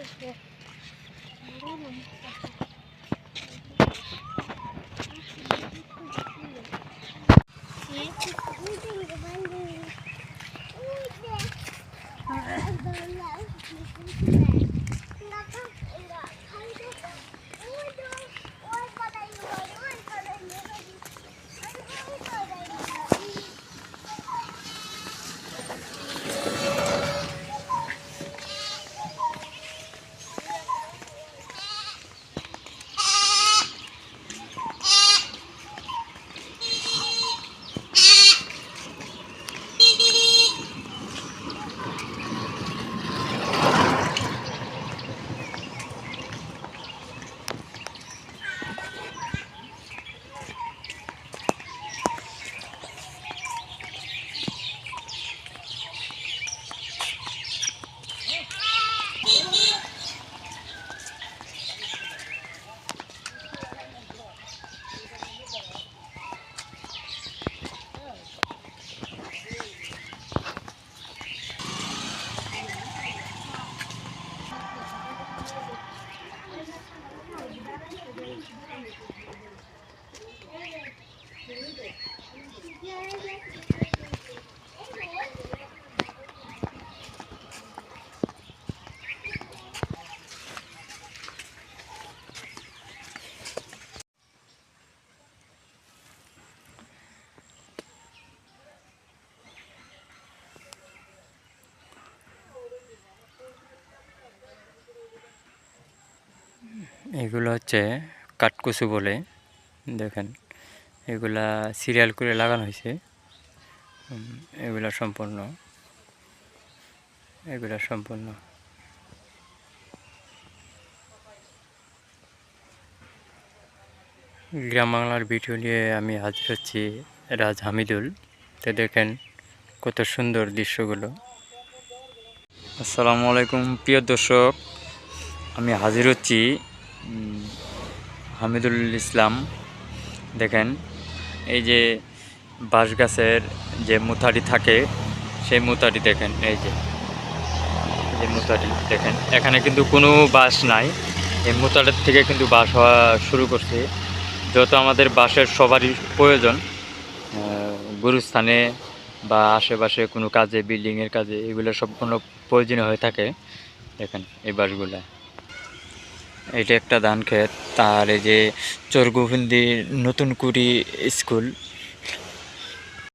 ですね。এগুলো হচ্ছে কাঠকুচু বলে দেখেন। এগুলা সিরিয়াল করে লাগানো হয়েছে। এগুলা সম্পূর্ণ। এগুলা সম্পূর্ণ। গ্রাম বাংলার ভিডিও নিয়ে আমি হাজির হচ্ছি রাজ হামিদুল। তো দেখেন কত সুন্দর দৃশ্যগুলো। আসসালামু আলাইকুম, প্রিয় দর্শক। আমি হাজির হচ্ছি হামিদুল ইসলাম। দেখেন এই যে বাঁশ গাছের যে মুথারি থাকে, সেই মুথারি দেখেন, এই যে মুথারি দেখেন। এখানে কিন্তু কোনো বাঁশ নাই। এই মুথারির থেকে কিন্তু বাঁশ হওয়া শুরু করছে। যত আমাদের বাঁশের সবারই প্রয়োজন গুরুস্থানে বা আশেপাশে কোনো কাজে, বিল্ডিংয়ের কাজে, এগুলো সব কোনো প্রয়োজনীয় হয়ে থাকে। দেখেন এই বাঁশগুলা। এটা একটা ধান ক্ষেত তার এই যে চরগুফিন্দি নতুন কুড়ি স্কুল